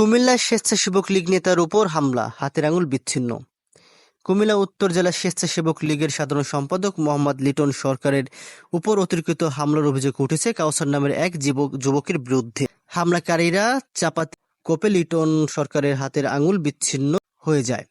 কুমিল্লায় স্বেচ্ছাসেবক লীগ নেতার উপর হামলা, হাতের আঙুল বিচ্ছিন্ন। কুমিল্লা উত্তর জেলা স্বেচ্ছাসেবক লীগের সাধারণ সম্পাদক মোহাম্মদ লিটন সরকারের উপর অতিরিক্ত হামলার অভিযোগ উঠেছে কাউসার নামের এক যুবক, যুবকের বিরুদ্ধে। হামলাকারীরা চাপাতি কোপে লিটন সরকারের হাতের আঙুল বিচ্ছিন্ন হয়ে যায়।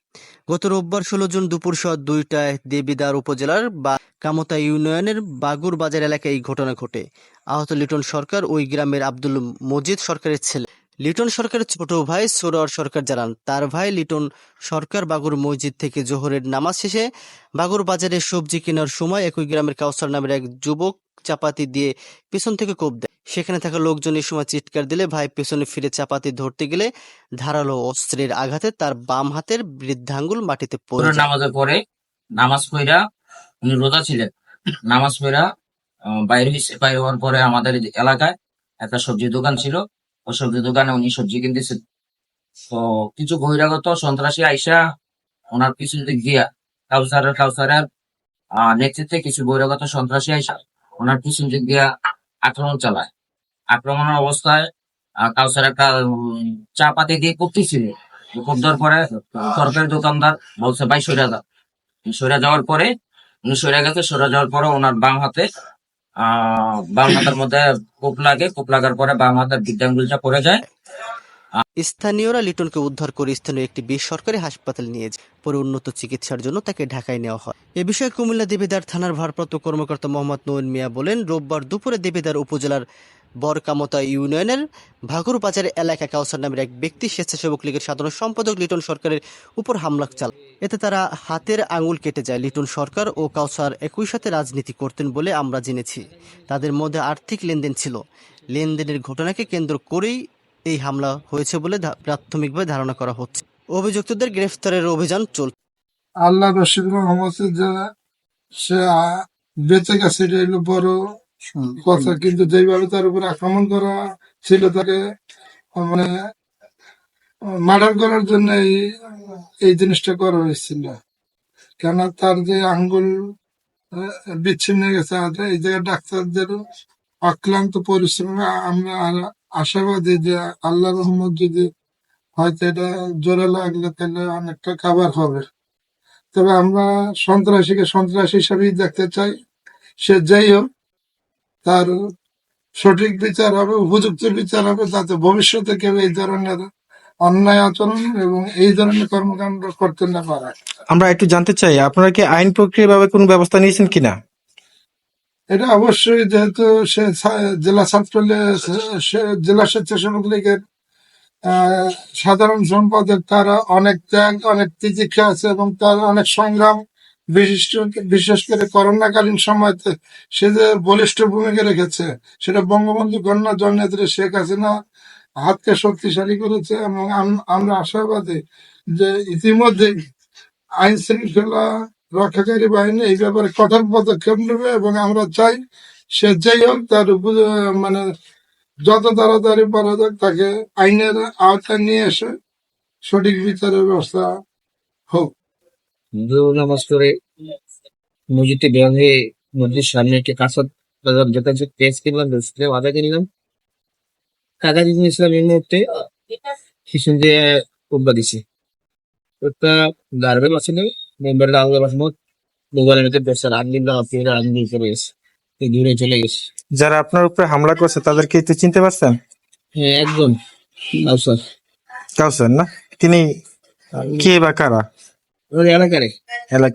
গত রোববার ষোলো জুন দুপুর সহ দুইটায় দেবিদার উপজেলার বা কামতা ইউনিয়নের বাগুর বাজার এলাকায় এই ঘটনা ঘটে। আহত লিটন সরকার ওই গ্রামের আব্দুল মজিদ সরকারের ছেলে। লিটন সরকারের ছোট ভাই সোরর সরকার জানান তার ভাই লিটন সরকার বাগুর মসজিদ থেকে জোহরের নামাজ শেষে বাগুর বাজারে সবজি কেনার সময় একই গ্রামের কাউসার নামের এক যুবক চাপাতি দিয়ে পেছন থেকে কোপ দেয়। সেখানে থাকা লোকজন এই সময় চিৎকার দিলে ভাই পেছনে ফিরে চাপাতি ধরতে গেলে ধারালো অস্ত্রের আঘাতে তার বাম হাতের বৃদ্ধাঙ্গুল মাটিতে পড়ে। নামাজের পরে নামাজ পড়া উনি রোজা ছিলেন। নামাজ পড়া বাইরে বাইরে হওয়ার পরে আমাদের এলাকায় একটা সবজি দোকান ছিল। সবজি দোকানে উনি সবজি কিনতেছেন তো কিছু বহিরাগত সন্ত্রাসী আইসা ওনার পিছন দিয়া কাউসারের কাউসারের নেতৃত্বে কিছু বহিরাগত সন্ত্রাসী আইসা ওনার পিছন দিয়া আক্রমণ চালায়। আক্রমণের অবস্থায় কাউসার একটা চা পাতি দিয়ে করতেছিল দেওয়ার পরে সরকারি দোকানদার বলছে, ভাই, সইরা দাও। সইরা যাওয়ার পরে, উনি সইরা গেছে। সইরা যাওয়ার পরে ওনার বাম হাতে বাম হাতের মধ্যে কোপ লাগে, কোপ লাগার পরে বাম হাতের বৃদ্ধাঙ্গুলটা পড়ে যায়। স্থানীয়রা লিটনকে উদ্ধার করে স্থানীয় একটি বেসরকারি হাসপাতালে নিয়ে যায়। পরে উন্নত চিকিৎসার জন্য তাকে ঢাকায় নেওয়া হয়। এ বিষয়ে কুমিল্লা দেবিদার থানার ভারপ্রাপ্ত কর্মকর্তা মোহাম্মদ নয়ন মিয়া বলেন, রোববার দুপুরে দেবেদার উপজেলার বরকামতা ইউনিয়নের ভাগুর বাজার এলাকায় কাউসার নামের এক ব্যক্তি স্বেচ্ছাসেবক লীগের সাধারণ সম্পাদক লিটন সরকারের উপর হামলা চাল এতে তারা হাতের আঙুল কেটে যায়। লিটন সরকার ও কাউসার একই সাথে রাজনীতি করতেন বলে আমরা জেনেছি। তাদের মধ্যে আর্থিক লেনদেন ছিল। লেনদেনের ঘটনাকে কেন্দ্র করেই এই হামলা হয়েছে বলে প্রাথমিকভাবে ধারণা করা হচ্ছে। অভিযুক্তদের গ্রেফতারের অভিযান চলছে আল্লাহ রশিদ মোহাম্মদ সে বেঁচে গেছে, এটা হলো বড় কথা কিন্তু যেভাবে তার উপর আক্রমণ করা ছিল তাকে মানে মার্ডার করার জন্য এই এই জিনিসটা করা হয়েছিল। কেন তার যে আঙ্গুল বিচ্ছিন্ন হয়ে গেছে আর এই জায়গায় ডাক্তারদের অক্লান্ত পরিশ্রমে আমরা আশাবাদী যে আল্লাহ রহমত যদি হয়তো এটা জোরে লাগলে তাহলে অনেকটা কাবার হবে। তবে আমরা সন্ত্রাসীকে সন্ত্রাসী হিসাবেই দেখতে চাই। সে যাই হোক তার সঠিক বিচার হবে উপযুক্ত বিচার হবে যাতে ভবিষ্যতে কেউ এই ধরনের অন্যায় আচরণ এবং এই ধরনের কর্মকাণ্ড করতে না পারে। আমরা একটু জানতে চাই আপনারা কি আইন প্রক্রিয়া ভাবে কোনো ব্যবস্থা নিয়েছেন কিনা? এটা অবশ্যই যেহেতু সে জেলা ছাত্রলীগ সে- জেলা স্বেচ্ছাসেবক লীগের সাধারণ সম্পাদক তারা অনেক ত্যাগ অনেক তিতিক্ষা আছে এবং তার অনেক সংগ্রাম বিশিষ্ট বিশেষ করে করোনাকালীন সময়তে সে যে বলিষ্ঠ ভূমিকা রেখেছে, সেটা বঙ্গবন্ধু কন্যা জননেত্রী শেখ হাসিনা হাতকে শক্তিশালী করেছে এবং আমরা আশাবাদী যে ইতিমধ্যে আইন শৃঙ্খলা রক্ষাকারী বাহিনী এই ব্যাপারে কঠোর পদক্ষেপ নেবে এবং আমরা চাই সে যেই হোক তার মানে যত তাড়াতাড়ি পারা যাক তাকে আইনের আওতায় নিয়ে এসে সঠিক বিচারের ব্যবস্থা হোক। নামাজ মসজিদে বের হয়ে মসজিদের সামনে একটি কাঁচা বাজার যেটা হচ্ছে পেঁয়াজ কিনলাম আদা দিয়ে নিয়েছিলাম এই মুহূর্তে। কিছু দিয়ে কোপা দিছি। একটা গার্বেল আছে না? মোবাইলটা আলাদা বাস মোট মোবাইলের মধ্যে দিলাম আপনি দিয়ে চলে গেছে। দূরে চলে গেছে। যারা আপনার উপরে হামলা করছে তাদেরকে একটু চিনতে পারছেন? হ্যাঁ একদম। আচ্ছা কাউসার না? তিনি কে বা কারা? Oh, ya la